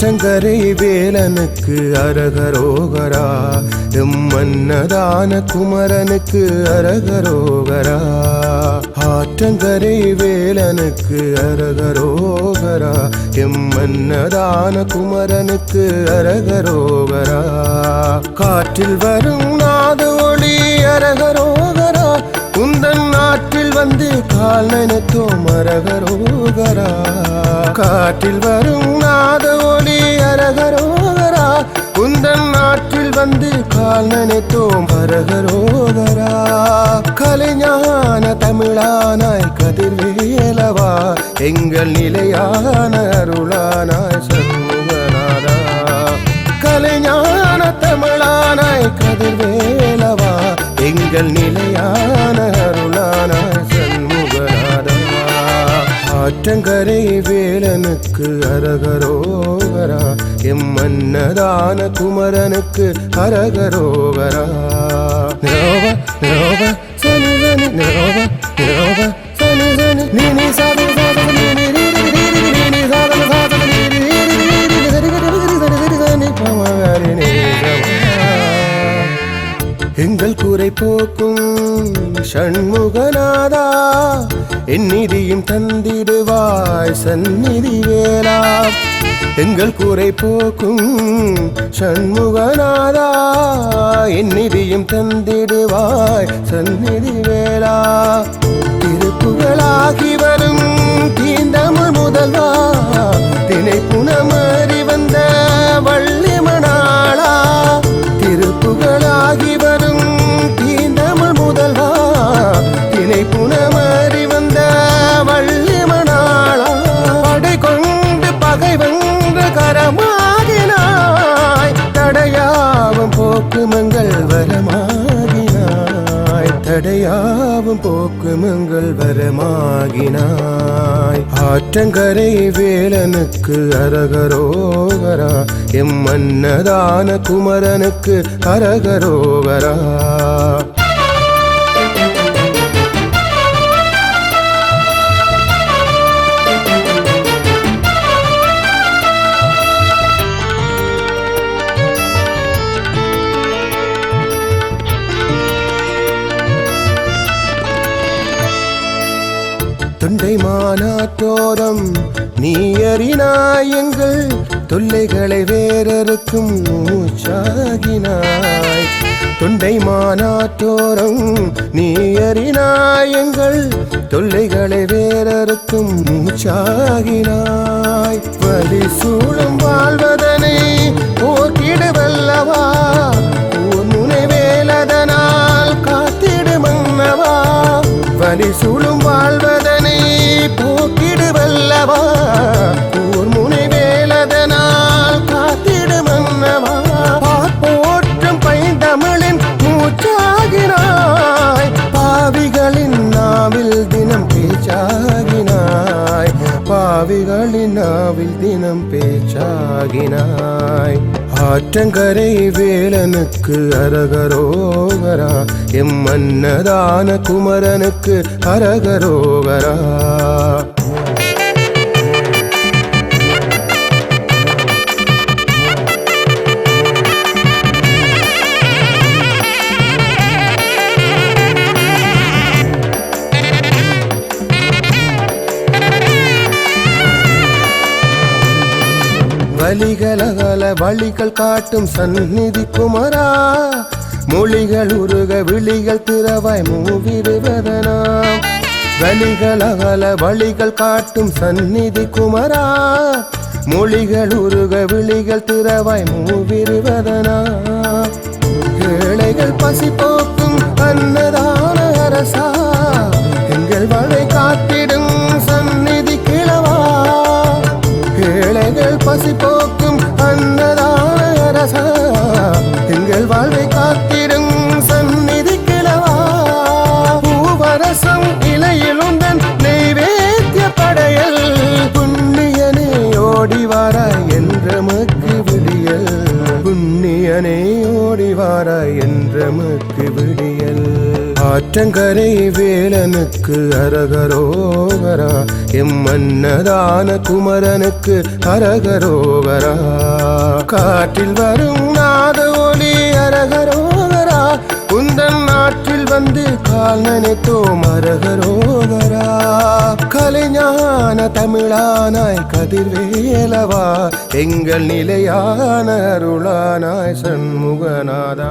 ஆற்றங்கரை வேலனுக்கு அரகரோகரா. எம்மன்னதான குமரனுக்கு அரகரோகரா. ஆற்றங்கரை வேலனுக்கு அரகரோகரா. எம்மன்னதான குமரனுக்கு அரகரோகரா. காற்றில் வரும் நாத ஒளி அரகரோகரா. உந்தன் நாட்டில் வந்து கால் நினைத்தோம் அரகரோகரா. காற்றில் வரும் நாத ஒளி அரகரோகரா குந்தன் நாட்டில் வந்து கால் நினைத்தோம் அரகரோகரா கலைஞான தமிழானாய் கதிர்வேலவா. எங்கள் நிலையான அருளானாய் சண்முகநாதா. கலைஞான தமிழானாய் கதிர்வேலவா. எங்கள் நிலை ஆற்றங்கரை வேலனுக்கு அரகரோகரா எம் மன்னதான குமரனுக்கு அரகரோகரா நிரோவ நிரோவ சனு சனு நிரோவ நிரோவ சனு எங்கள் குறை போக்கும் ஷண்முகநாதா என் நிதியும் தந்திடுவாய் சந்நிதி வேளா. எங்கள் குறை போக்கும் ஷண்முகநாதா என் நிதியும் தந்திடுவாய் சந்நிதி வேளா. திருப்புகளாகி வரும் தீந்தமிழ் முதல்வா தினை புனமறி வந்த வள்ளி மணாளா திருப்புகளாகி வரமாகினாய் தடையாவும் போக்குமங்கள் வரமாகினாய். ஆற்றங்கரை வேலனுக்கு அரகரோகரா எம் மன்னதான குமரனுக்கு அரகரோகரா. தொண்டை மானாற்றோரம் நீ அறினாய் எங்கள் தொல்லைகளை வேறறுக்கும் மூச்சாகினாய். தொண்டை மானாற்றோரம் நீ அறினாய் எங்கள் தொல்லைகளை வேறறுக்கும் மூச்சாகினாய். வலி சூழும் வாழ்வதனை போக்கிடுவல்லவா? ஊர் முனை காத்திடு மன்னவா வலி சூழும் பாவிகளின் தினம் பேச்சாகினாய். ஆற்றங்கரை வேலனுக்கு அரகரோகரா. எம் மன்னதான குமரனுக்கு அரகரோகரா. வலிகளகல வழிகள் காட்டும் சந்நிதி குமரா. மொழிகள் உருக விழிகள் திறவாய் மூவிடுவதனாம் வலிகளகல வழிகள் காட்டும் சந்நிதி குமரா. மொழிகள் உருக விழிகள் திறவாய் மூவிடுவதனா. ஏழைகள் பசி போக்கும் அன்னதான அரசா. புண்ணியனே ஓடி என்றமுக்கு விடியல். ஆற்றங்கரை வேலனுக்கு அரகரோகரா எம் மன்னதான குமரனுக்கு அரகரோகரா. காற்றில் வரும் நாத ஒளி அரகரோகரா உந்தன் நாட்டில் வந்து கால் நினைத்தோம் அரகரோ கலைஞான தமிழானாய் கதிர்வேலவா எங்கள் நிலையான அருளானாய் சண்முகநாதா.